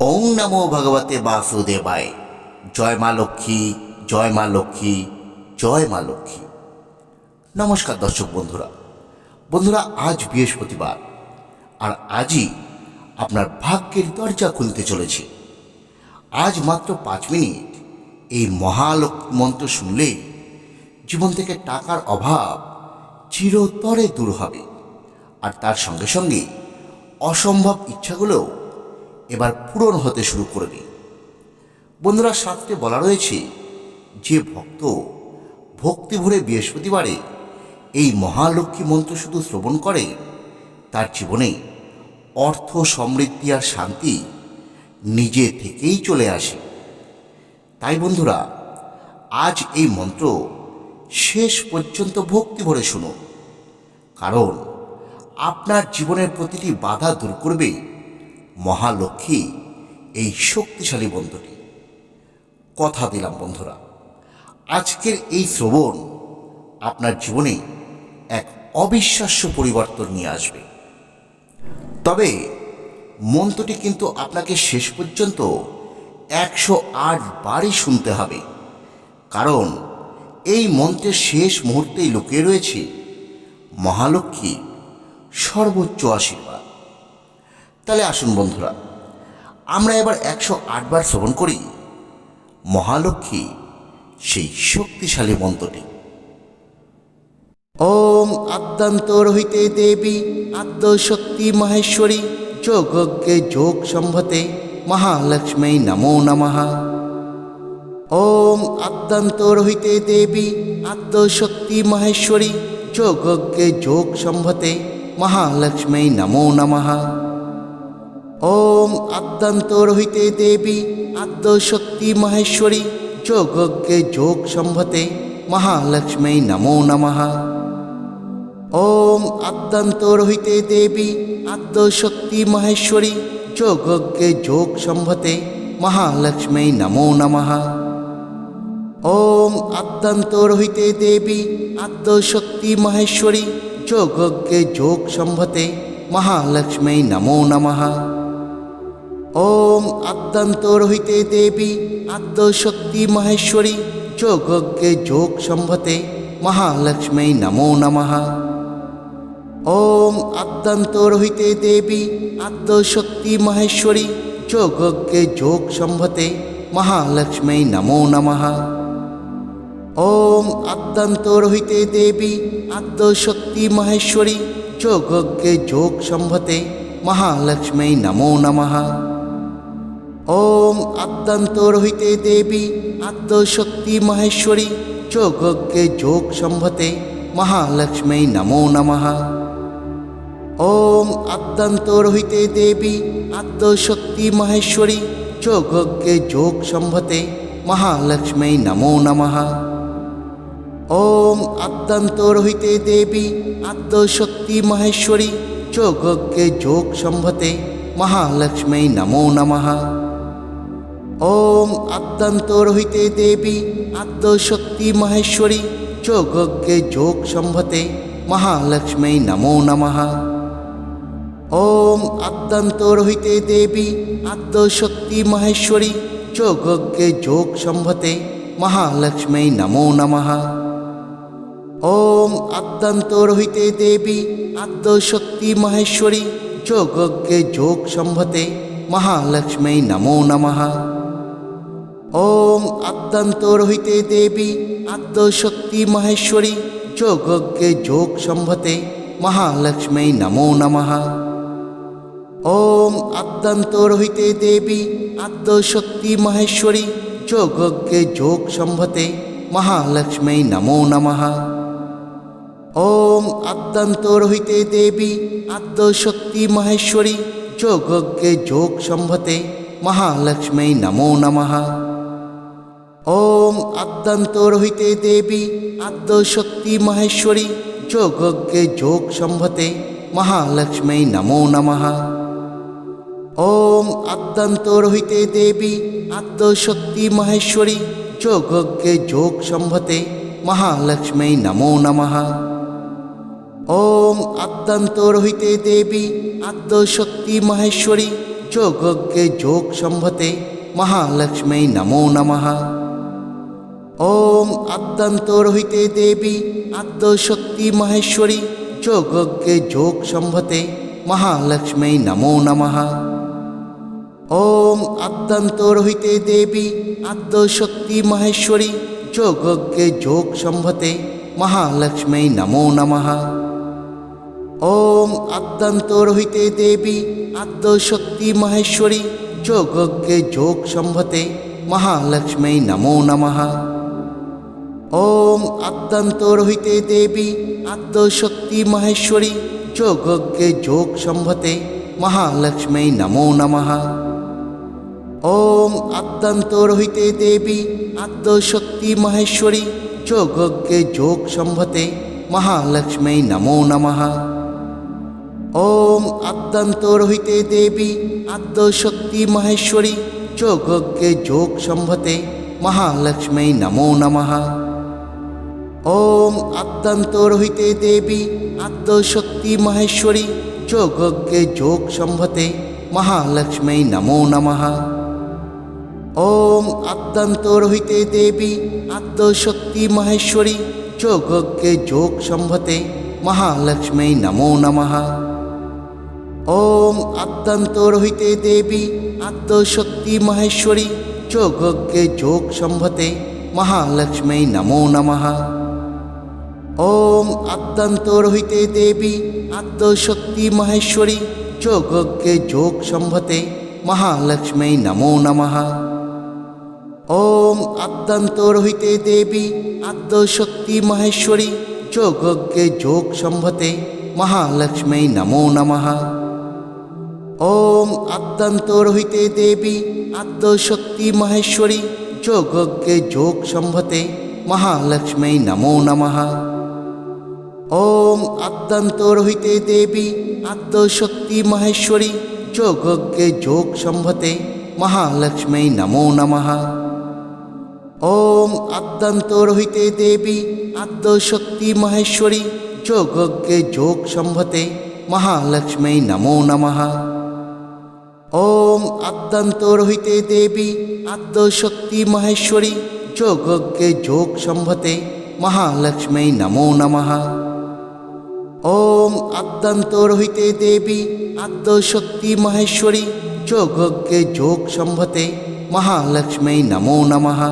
ওং নমো ভগবতে বাসুদেবায়। জয় মা লক্ষ্মী, জয় মা লক্ষ্মী, জয় মা লক্ষ্মী। নমস্কার দর্শক বন্ধুরা। বন্ধুরা, আজ বৃহস্পতিবার। আর আজই আপনার ভাগ্যের দরজা খুলতে চলেছে। আজ মাত্র পাঁচ মিনিট। এই মহালক্ষ্মী মন্ত্র শুনলে জীবন থেকে টাকার অভাব চিরতরে দূর হবে। আর তার সঙ্গে সঙ্গে অসম্ভব ইচ্ছাগুলো এবার পূরণ হতে শুরু করবে বন্ধুরা শাস্ত্রে বলা রয়েছে, যে ভক্ত ভক্তি ভরে বৃহস্পতিবারে এই মহালক্ষ্মী মন্ত্র শুধু শ্রবণ করে, তার জীবনে অর্থ সমৃদ্ধি আর শান্তি নিজে থেকেই চলে আসে। তাই বন্ধুরা, আজ এই মন্ত্র শেষ পর্যন্ত ভক্তি ভরে শুনুন, কারণ আপনার জীবনের প্রতিটি বাধা দূর করবে মহালক্ষ্মী এই শক্তিশালী বন্ধুটি। কথা দিলাম বন্ধুরা, আজকের এই শ্রবণ আপনার জীবনে এক অবিশ্বাস্য পরিবর্তন নিয়ে আসবে। তবে মন্ত্রটি কিন্তু আপনাকে শেষ পর্যন্ত একশো আট বারই শুনতে হবে। কারণ এই মন্ত্রের শেষ মুহূর্তেই লুকিয়ে রয়েছে মহালক্ষ্মী সর্বোচ্চ আশীর্বাদ। তাহলে আসুন বন্ধুরা, আমরা এবার একশো আটবার শ্রবণ করি। মহালক্ষ্মী, সেই শক্তিশালী মন্ত্রটি। ওম আদ্যান্তর হইতে দেবী, আদ্য শক্তি মাহেশ্বরী, যোগজ্ঞে যোগ সম্ভতে মহালক্ষ্মী নমো নমঃ। ওম আদ্যান্তর হইতে দেবী, আদ্য শক্তি মাহেশ্বরী, যোগজ্ঞে যোগ সম্ভতে মহালক্ষ্মী নমো নমঃ। ওম আদ্যান্তর হইতে দেবী, আদ্য শক্তি মাহেশ্বরী, যোগজ্ঞে যোগ সম্ভতে মহালক্ষ্মী নমো নমঃ। ওম আদ্যান্তর হইতে দেবী, আদ্য শক্তি মাহেশ্বরী, যোগজ্ঞে যোগ সম্ভতে মহালক্ষ্মী নমো নমঃ। ওম আদ্যান্তর হইতে দেবী, আদ্য শক্তি মাহেশ্বরী, যোগজ্ঞে যোগ সম্ভতে মহালক্ষ্মী নমো নমঃ। ওম আদ্যান্তর হইতে দেবী আদ্য শক্তি মাহেশ্বরী যোগজ্ঞে যোগ সম্ভতে মহালক্ষ্মী নমো নমঃ। ওম আদ্যান্তর হইতে দেবী আদ্য শক্তি মাহেশ্বরী যোগজ্ঞে যোগ সম্ভতে মহালক্ষ্মী নমো নমঃ। ওম আদ্যান্তর হইতে দেবী আদ্য শক্তি মাহেশ্বরী যোগজ্ঞে যোগ সম্ভতে মহালক্ষ্মী নমো নমঃ। ওম আদ্যান্তর হইতে দেবী আদ্য শক্তি মাহেশ্বরী, যোগজ্ঞে যোগ সম্ভতে মহালক্ষ্মী নমো নমঃ। ওম আদ্যান্তর হইতে দেবী আদ্য শক্তি মাহেশ্বরী, যোগজ্ঞে যোগ সম্ভতে মহালক্ষ্মী নমো নমঃ। ওম আদ্যান্তর হইতে দেবী আদ্য শক্তি মাহেশ্বরী, যোগজ্ঞে যোগ সম্ভতে মহালক্ষ্মী নমো নমঃ। ওম আদ্যান্তর হইতে দেবী, আদ্য শক্তি মাহেশ্বরী, যোগজ্ঞে যোগ সম্ভতে মহালক্ষ্মী নমো নমঃ। ওম আদ্যান্তর হইতে দেবী, আদ্য শক্তি মাহেশ্বরী, যোগজ্ঞে যোগ সম্ভতে মহালক্ষ্মী নমো নমঃ। ওম আদ্যান্তর হইতে দেবী, আদ্য শক্তি মাহেশ্বরী, যোগজ্ঞে যোগ সম্ভতে মহালক্ষ্মী নমো নমঃ। ওম আদ্যান্তর হইতে দেবী, আদ্য শক্তি মাহেশ্বরী, যোগজ্ঞে যোগ সম্ভতে মহালক্ষ্মী নমো নমঃ। ওম আদ্যান্তর হইতে দেবী, আদ্য শক্তি মাহেশ্বরী, যোগজ্ঞে যোগ সম্ভতে মহালক্ষ্মী নমো নমঃ। ওম আদ্যান্তর হইতে দেবী, আদ্য শক্তি মাহেশ্বরী, যোগজ্ঞে যোগ সম্ভতে মহালক্ষ্মী নমো নমঃ। আদ্যান্তর হইতে দেবী আদ্য শক্তি মাহেশ্বরী, যোগজ্ঞে যোগ সম্ভতে মহালক্ষ্মী নমো নমঃ। ওম আদ্যান্তর হইতে দেবী আদ্য শক্তি মাহেশ্বরী, যোগজ্ঞে যোগ সম্ভতে মহালক্ষ্মী নমো নমঃ। ওম আদ্যান্তর হইতে দেবী আদ্য শক্তি মাহেশ্বরী, যোগজ্ঞে যোগ সম্ভতে মহালক্ষ্মী নমো নমঃ। ওম আদ্যান্তর হইতে দেবী আদ্যশক্তি মাহেশ্বরী, যোগজ্ঞে যোগ সম্ভতে মহালক্ষ্মী নমো নমঃ। ওম আদ্যান্তর হইতে দেবী আদ্যশক্তি মাহেশ্বরী, যোগজ্ঞে যোগ সম্ভতে মহালক্ষ্মী নমো নমঃ। ওম আদ্যান্তর হইতে দেবী আদ্যশক্তি মাহেশ্বরী, যোগজ্ঞে যোগ সম্ভতে মহালক্ষ্মী নমো নমঃ। ওম আদ্যান্তর হইতে দেবী আদ্যশক্তি মাহেশ্বরী, যোগজ্ঞে যোগ সম্ভতে মহালক্ষ্মী নমো নমঃ। ওম আদ্যান্তর হইতে দেবী আদ্যশক্তি মাহেশ্বরী, যোগজ্ঞে যোগ সম্ভতে মহালক্ষ্মী নমো নমঃ। ওম আদ্যান্তর হইতে দেবী আদ্যশক্তি মাহেশ্বরী, যোগজ্ঞে যোগ সম্ভতে মহালক্ষ্মী নমো নমঃ। ওম আদ্যান্তর হইতে দেবী আদ্যশক্তি মাহেশ্বরী, যোগজ্ঞে যোগ সম্ভতে মহালক্ষ্মী নমো নমঃ। ওম আদ্যান্তর হইতে দেবী আদ্যশক্তি মাহেশ্বরী, যোগজ্ঞে যোগ সম্ভতে মহালক্ষ্মী নমো নমঃ। ওম আদ্যান্তর হইতে দেবী আদ্যশক্তি মাহেশ্বরী, যোগজ্ঞে যোগ সম্ভতে মহালক্ষ্মী নমো নমঃ। ওম আদ্যান্তর হইতে দেবী আদ্যশক্তি মাহেশ্বরী, যোগজ্ঞে যোগ সম্ভতে মহালক্ষ্মী নমো নমঃ। ওম আদ্যান্তর হইতে দেবী আদ্যশক্তি মাহেশ্বরী, যোগজ্ঞে যোগ সম্ভতে মহালক্ষ্মী নমো নমঃ। ওম আদ্যান্তর হইতে দেবী আদ্যশক্তি মাহেশ্বরী, যোগজ্ঞে যোগ সম্ভতে মহালক্ষ্মী নমো নমঃ। ওম আদ্যান্তর হইতে দেবী আদ্যশক্তি মাহেশ্বরী, যোগজ্ঞে যোগ সম্ভতে মহালক্ষ্মী নমো নমঃ। ওম আদ্যান্তর হইতে দেবী আদ্যশক্তি মাহেশ্বরী, যোগজ্ঞে যোগ সম্ভতে মহালক্ষ্মী নমো নমঃ। ওম আদ্যান্তর হইতে দেবী আদ্যশক্তি মাহেশ্বরী, যোগজ্ঞে যোগ সম্ভতে মহালক্ষ্মী নমো নমঃ। ওম আদ্যান্তর হইতে দেবী আদ্যশক্তি মাহেশ্বরী, যোগজ্ঞে যোগ সম্ভতে মহালক্ষ্মী নমো নমঃ।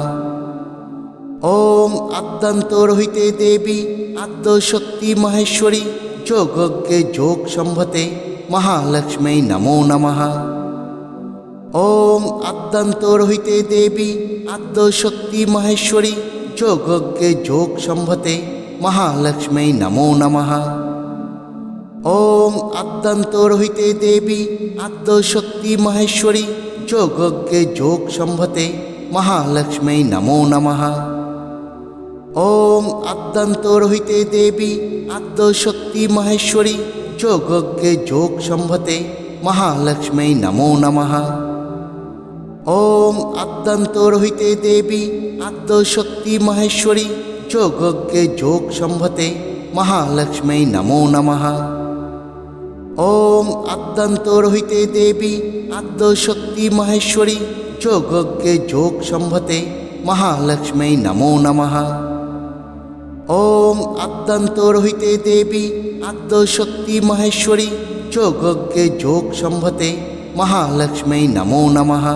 ওম আদ্যান্তর হইতে দেবী আদ্যশক্তি মাহেশ্বরী, যোগজ্ঞে যোগ সম্ভতে মহালক্ষ্মী নমো নমঃ। ওম আদ্যান্তর হইতে দেবী আদ্যশক্তি মাহেশ্বরী, যোগজ্ঞে যোগ সম্ভতে মহালক্ষ্মী নমো নমঃ। ওম আদ্যান্তর হইতে দেবী আদ্যশক্তি মাহেশ্বরী, যোগজ্ঞে যোগ সম্ভতে মহালক্ষ্মী নমো নমঃ। ওম আদ্যান্তর হইতে দেবী আদ্যশক্তি মাহেশ্বরী, যোগজ্ঞে যোগ সম্ভতে মহালক্ষ্মী নমো নমঃ। ওম আদ্যান্তর হইতে দেবী আদ্যশক্তি মাহেশ্বরী, যোগজ্ঞে যোগ সম্ভতে মহালক্ষ্মী নমো নমঃ। ওম আদ্যান্তর হইতে দেবী আদ্যশক্তি মাহেশ্বরী, যোগজ্ঞে যোগ সম্ভতে মহালক্ষ্মী নমো নমঃ। ওম আদ্যান্তর হইতে দেবী আদ্যশক্তি মাহেশ্বরী, যোগজ্ঞে যোগ সম্ভতে মহালক্ষ্মী নমো নমঃ।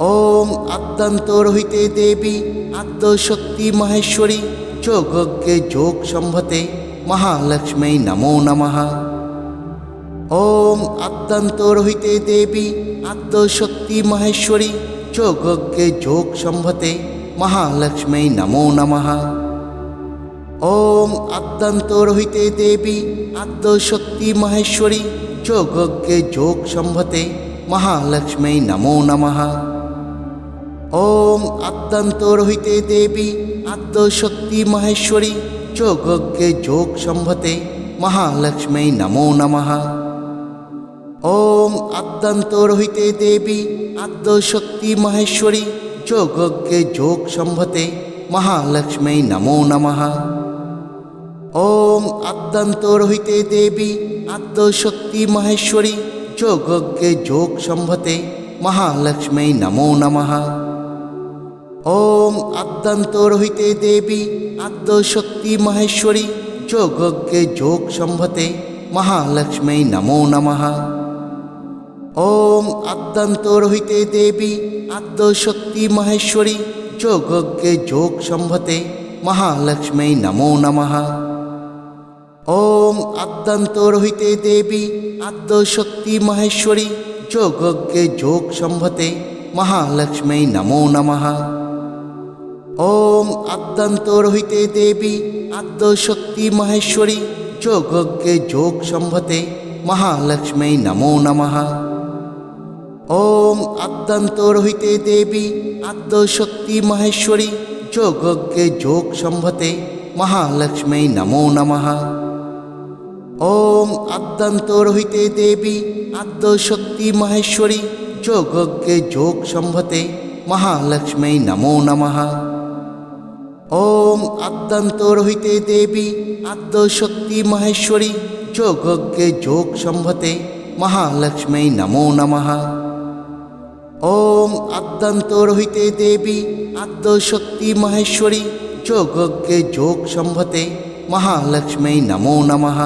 ওম আদ্যান্তর হইতে দেবী আদ্যশক্তি মাহেশ্বরী, যোগজ্ঞে যোগ সম্ভতে মহালক্ষ্মী নমো নমঃ। ওম আদ্যান্তর হইতে দেবী আদ্যশক্তি মাহেশ্বরী, যোগজ্ঞে যোগ সম্ভতে মহালক্ষ্মী নমো নমঃ। ওম আদ্যান্তর হইতে দেবী আদ্যশক্তি মাহেশ্বরী, যোগজ্ঞে যোগ সম্ভতে মহালক্ষ্মী নমো নমঃ। ওম আদ্যান্তর হইতে দেবী আদ্যশক্তি মাহেশ্বরী, যোগজ্ঞে যোগ সম্ভতে মহালক্ষ্মী নমো নমঃ। ওম আদ্যান্তর হইতে দেবী আদ্যশক্তি মাহেশ্বরী, যোগজ্ঞে যোগ সম্ভতে মহালক্ষ্মী নমো নমঃ। ওম আদ্যান্তর হইতে দেবী আদ্যশক্তি মাহেশ্বরী, যোগজ্ঞে যোগ সম্ভতে মহালক্ষ্মী নমো নমঃ। ওম আদ্যান্তরহিতে দেবী আদ্যশক্তি মহেশ্বরী, যোগজ্ঞে যোগ সম্ভতে মহালক্ষ্মী নমো নমঃ। ওম আদ্যান্তরহিতে দেবী আদ্যশক্তি মহেশ্বরী, যোগজ্ঞে যোগ সম্ভতে মহালক্ষ্মী নমো নমঃ। ওম আদ্যান্তরহিতে দেবী আদ্যশক্তি মহেশ্বরী, যোগজ্ঞে যোগ সম্ভতে মহালক্ষ্মী নমো নমঃ। ওম আদ্যান্তরহিতে দেবী আদ্যশক্তি মহেশ্বরী, যোগজ্ঞে যোগ সম্ভতে মহালক্ষ্মী নমো নমঃ। ওম আদ্যান্তরহিতে দেবী আদ্যশক্তি মহেশ্বরী, যোগজ্ঞে যোগ সম্ভতে মহালক্ষ্মী নমো নমঃ। ওম আদ্যান্তরহিতে দেবী আদ্যশক্তি মহেশ্বরী, যোগজ্ঞে যোগ সম্ভতে মহালক্ষ্মী নমো নমঃ। ওম আদ্যান্তরহিতে দেবী আদ্যশক্তি মহেশ্বরী, যোগজ্ঞে যোগ সম্ভতে মহালক্ষ্মী নমো নমঃ। ওম আদ্যান্তরহিতে দেবী আদ্যশক্তি মহেশ্বরী, যোগজ্ঞে যোগ সম্ভতে মহালক্ষ্মী নমো নমঃ।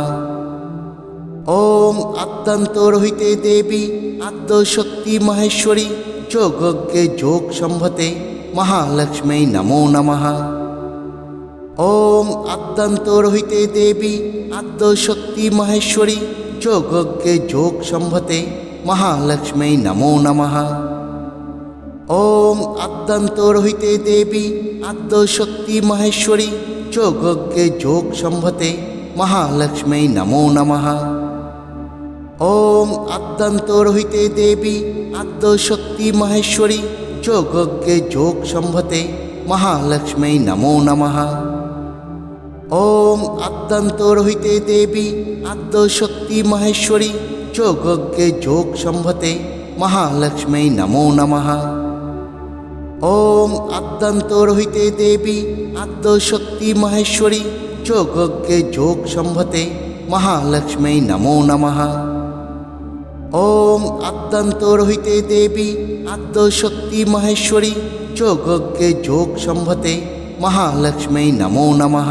ওম আদ্যান্তরহিতে দেবী আদ্যশক্তি মহেশ্বরী, যোগজ্ঞে যোগ সম্ভতে মহালক্ষ্মী নমো নমঃ। ওম আদ্যান্তরহিতে দেবী আদ্যশক্তি মহেশ্বরী, যোগজ্ঞে যোগ সম্ভতে মহালক্ষ্মী নমো নমঃ। ওম আদ্যান্তরহিতে দেবী আদ্যশক্তি মহেশ্বরী, যোগজ্ঞে যোগ সম্ভতে মহালক্ষ্মী নমো নমঃ। ওম আদ্যান্তরহিতে দেবী আদ্যশক্তি মহেশ্বরী, যোগজ্ঞে যোগ সম্ভতে মহালক্ষ্মী নমো নমঃ। ওম আদ্যান্তরহিতে দেবী আদ্যশক্তি মহেশ্বরী, যোগজ্ঞে যোগ সম্ভতে মহালক্ষ্মী নমো নমঃ। ওম আদ্যান্তরহিতে দেবী আদ্যশক্তি মহেশ্বরী, যোগজ্ঞে যোগ সম্ভতে মহালক্ষ্মী নমো নমঃ। ওম আদ্যান্তরহিতে দেবী আদ্যশক্তি মহেশ্বরী, যোগজ্ঞে যোগ সম্ভতে মহালক্ষ্মী নমো নমঃ।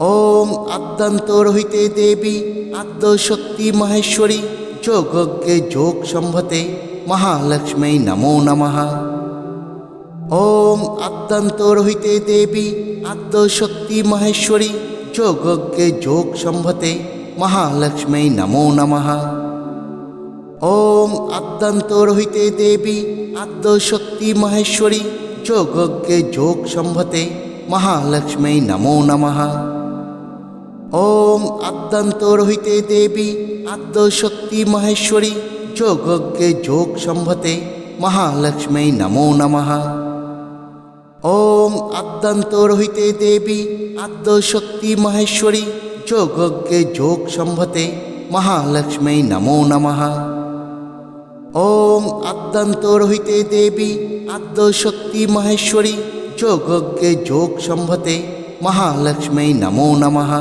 ওম আদ্যান্তরহিতে দেবী আদ্যশক্তি মহেশ্বরী, যোগজ্ঞে যোগ সম্ভতে মহালক্ষ্মী নমো নমঃ। ওম আদ্যান্তরহিতে দেবী আদ্যশক্তি মহেশ্বরী, যোগজ্ঞে যোগ সম্ভতে মহালক্ষ্মী নমো নমঃ। ওম আদ্যান্তরহিতে দেবী আদ্যশক্তি মহেশ্বরী, যোগজ্ঞে যোগ সম্ভতে মহালক্ষ্মী নমো নমঃ। ওম আদ্যান্তরহিতে দেবী আদ্যশক্তি মহেশ্বরী, যোগজ্ঞে যোগ সম্ভতে মহালক্ষ্মী নমো নমঃ। ওম আদ্যান্তরহিতে দেবী আদ্যশক্তি মহেশ্বরী, যোগজ্ঞে যোগ সম্ভতে মহালক্ষ্মী নমো নমঃ। ওম আদ্যান্তরহিতে দেবী আদ্যশক্তি মহেশ্বরী, যোগজ্ঞে যোগ সম্ভতে মহালক্ষ্মী নমো নমঃ।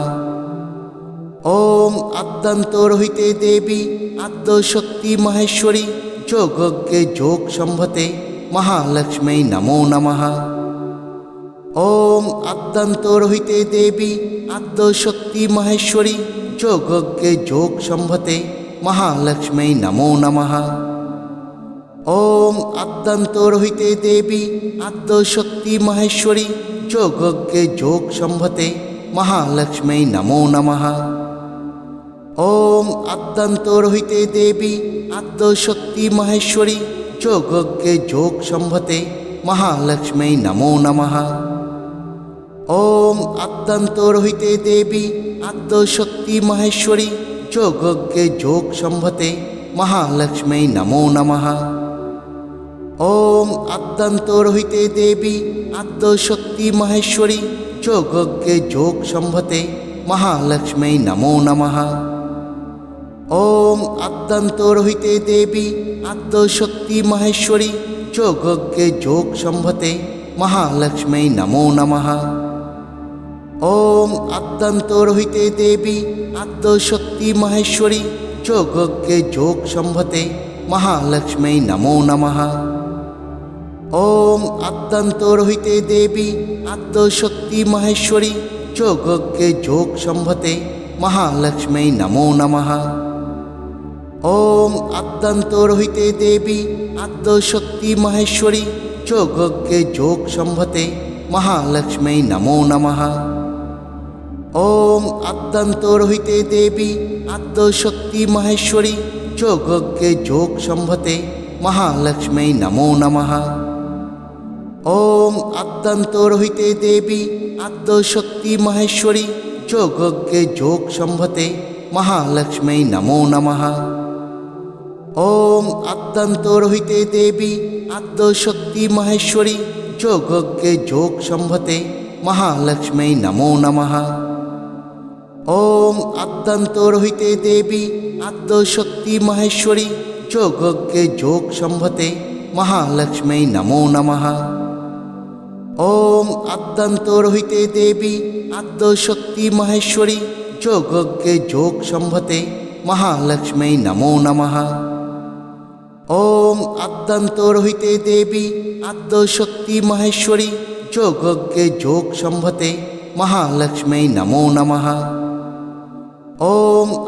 ওম আদ্যান্তরহিতে দেবী আদ্যশক্তি মহেশ্বরী, যোগজ্ঞে যোগ সম্ভতে মহালক্ষ্মী নমো নমঃ। ওম আদ্যান্তরহিতে দেবী আদ্যশক্তি মহেশ্বরী, যোগজ্ঞে যোগ সম্ভতে মহালক্ষ্মী নমো নমঃ। ওম আদ্যান্তরহিতে দেবী আদ্যশক্তি মহেশ্বরী, যোগজ্ঞে যোগ সম্ভতে মহালক্ষ্মী নমো নমঃ। ওম আদ্যান্তরহিতে দেবী আদ্যশক্তি মহেশ্বরী, যোগজ্ঞে যোগ সম্ভতে মহালক্ষ্মী নমো নমঃ। ওম আদ্যান্তরহিতে দেবী আদ্যশক্তি মহেশ্বরী, যোগজ্ঞে যোগ সম্ভতে মহালক্ষ্মী নমো নমঃ। ওম আদ্যান্তরহিতে দেবী আদ্যশক্তি মহেশ্বরী, যোগজ্ঞে যোগ সম্ভতে মহালক্ষ্মী নমো নমঃ। ওম আদ্যান্তরহিতে দেবী আদ্যশক্তি মহেশ্বরী, যোগজ্ঞে যোগ সম্ভতে মহালক্ষ্মী নমো নমঃ। ওম আদ্যান্তরহিতে দেবী আদ্যশক্তি মহেশ্বরী, যোগজ্ঞে যোগ সম্ভতে মহালক্ষ্মী নমো নমঃ। ওম আদ্যান্তর হইতে দেবী আদ্যশক্তি মহেশ্বরী, যোগজ্ঞে যোগ সম্ভতে মহালক্ষ্মী নমো নমঃ। ওম আদ্যান্তর হইতে দেবী আদ্যশক্তি মহেশ্বরী, যোগজ্ঞে যোগ সম্ভতে মহালক্ষ্মী নমো নমঃ। ওম আদ্যান্তর হইতে দেবী আদ্যশক্তি মহেশ্বরী, যোগজ্ঞে যোগ সম্ভতে মহালক্ষ্মী নমো নমঃ। ওম আদ্যান্তর হইতে দেবী আদ্যশক্তি মহেশ্বরী, যোগজ্ঞে যোগ সম্ভতে মহালক্ষ্মী নমো নমঃ। ওম আদ্যান্তর হইতে দেবী আদ্যশক্তি মহেশ্বরী, যোগজ্ঞে যোগ সম্ভতে মহালক্ষ্মী নমো নমঃ। ওম আদ্যান্তর হইতে দেবী আদ্যশক্তি মহেশ্বরী, যোগজ্ঞে যোগ সম্ভতে মহালক্ষ্মী নমো নমঃ। ওম আদ্যান্তর হইতে দেবী আদ্যশক্তি মহেশ্বরী, যোগজ্ঞে যোগ সম্ভতে মহালক্ষ্মী নমো নমঃ। ওম আদ্যান্তর হইতে দেবী আদ্যশক্তি মহেশ্বরী, যোগজ্ঞে যোগ সম্ভতে মহালক্ষ্মী নমো নমঃ।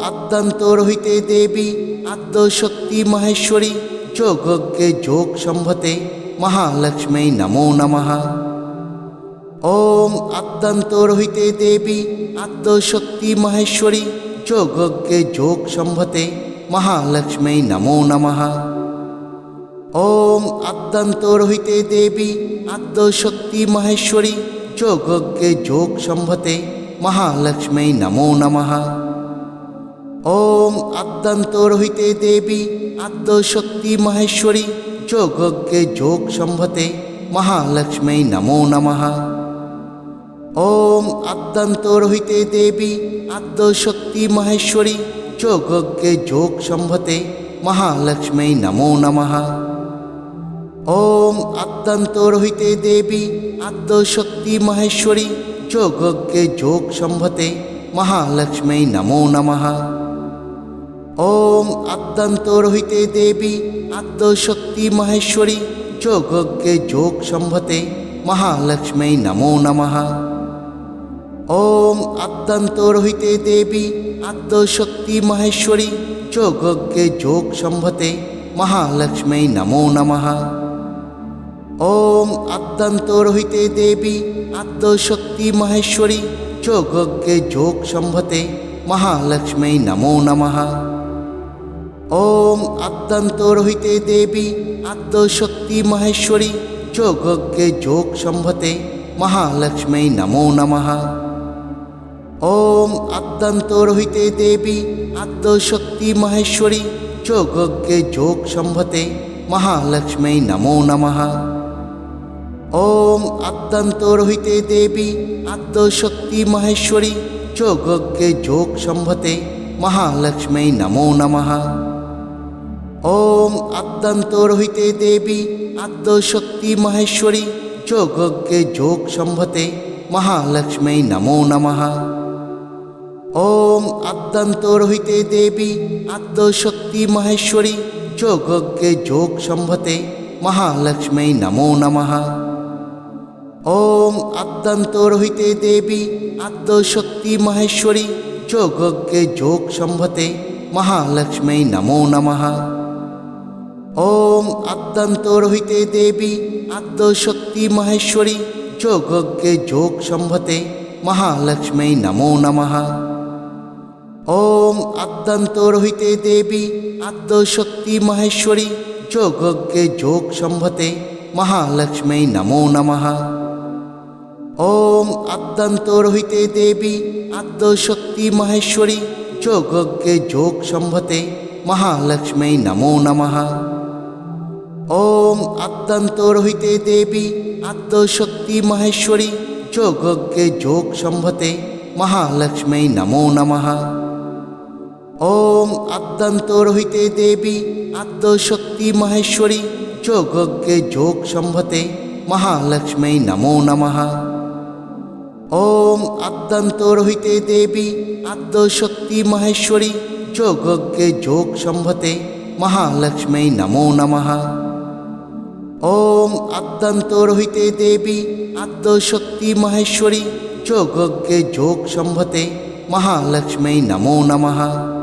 আদ্যান্তর হইতে দেবী আদ্যশক্তি মহেশ্বরী যোগজ্ঞে যোগ সম্ভতে মহালক্ষ্মী নমো নমঃ। ওম আদ্যান্তর হইতে দেবী আদ্যশক্তি মহেশ্বরী যোগজ্ঞে যোগ সম্ভতে মহালক্ষ্মী নমো নমঃ। ওম আদ্যান্তর হইতে দেবী আদ্যশক্তি মহেশ্বরী যোগজ্ঞে যোগ সম্ভতে মহালক্ষ্মী নমো নমঃ। ওম আদ্যান্তর হইতে দেবী আদ্যশক্তি মহেশ্বরী, যোগজ্ঞে যোগ সম্ভতে মহালক্ষ্মী নমো নমঃ। ওম আদ্যান্তর হইতে দেবী আদ্যশক্তি মহেশ্বরী, যোগজ্ঞে যোগ সম্ভতে মহালক্ষ্মী নমো নমঃ। ওম আদ্যান্তর হইতে দেবী আদ্যশক্তি মহেশ্বরী, যোগজ্ঞে যোগ সম্ভতে মহালক্ষ্মী নমো নমঃ। ওম আদ্যান্তর হইতে দেবী আদ্যশক্তি মহেশ্বরী, যোগজ্ঞে যোগ সম্ভতে মহালক্ষ্মী নমো নমঃ। ওম আদ্যান্তর হইতে দেবী আদ্যশক্তি মহেশ্বরী, যোগজ্ঞে যোগ সম্ভতে মহালক্ষ্মী নমো নমঃ। ওম আদ্যান্তর হইতে দেবী আদ্যশক্তি মহেশ্বরী, যোগজ্ঞে যোগ সম্ভতে মহালক্ষ্মী নমো নমঃ। ওম আদ্যান্তর হইতে দেবী আদ্যশক্তি মহেশ্বরী, যোগজ্ঞে যোগ সম্ভতে মহালক্ষ্মী নমো নমঃ। ওম আদ্যান্তর হইতে দেবী আদ্যশক্তি মহেশ্বরী, যোগজ্ঞে যোগ সম্ভতে মহালক্ষ্মী নমো নমঃ। ওম আদ্যান্তর হইতে দেবী আদ্যশক্তি মহেশ্বরী, যোগজ্ঞে যোগ সম্ভতে মহালক্ষ্মী নমো নমঃ। ওম আদ্যান্তর হইতে দেবী আদ্যশক্তি মহেশ্বরী, যোগজ্ঞে যোগ সম্ভতে মহালক্ষ্মী নমো নমঃ। ওম আদ্যান্তর হইতে দেবী আদ্যশক্তি মহেশ্বরী, যোগজ্ঞে যোগ সম্ভতে মহালক্ষ্মী নমো নমঃ। ওম আদ্যান্তর হইতে দেবী আদ্যশক্তি মহেশ্বরী, যোগজ্ঞে যোগ সম্ভতে মহালক্ষ্মী নমো নমঃ। ওম আদ্যান্তর হইতে দেবী আদ্যশক্তি মহেশ্বরী, যোগজ্ঞে যোগ সম্ভতে মহালক্ষ্মী নমো নমঃ। ওম আদ্যান্তর হইতে দেবী আদ্যশক্তি মহেশ্বরী, যোগজ্ঞে যোগ সম্ভতে মহালক্ষ্মী নমো নমঃ। ওম আদ্যান্তর হইতে দেবী আদ্যশক্তি মহেশ্বরী, যোগজ্ঞে যোগ সম্ভতে মহালক্ষ্মী নমো নমঃ। ওম আদ্যান্তর হইতে দেবী আদ্যশক্তি মহেশ্বরী, যোগজ্ঞে যোগ সম্ভতে মহালক্ষ্মী নমো নমঃ। ওম আদ্যান্তর হইতে দেবী আদ্যশক্তি মহেশ্বরী, যোগজ্ঞে যোগ সম্ভতে মহালক্ষ্মী নমো নমঃ। ওম আদ্যান্তর হইতে দেবী আদ্যশক্তি মহেশ্বরী, যোগজ্ঞে যোগ সম্ভতে মহালক্ষ্মী নমো নমঃ। ওম আদ্যান্তর হইতে দেবী আদ্য শক্তি মহেশ্বরী যোগজ্ঞে যোগ সম্ভতে মহালক্ষ্মী নমো নমঃ।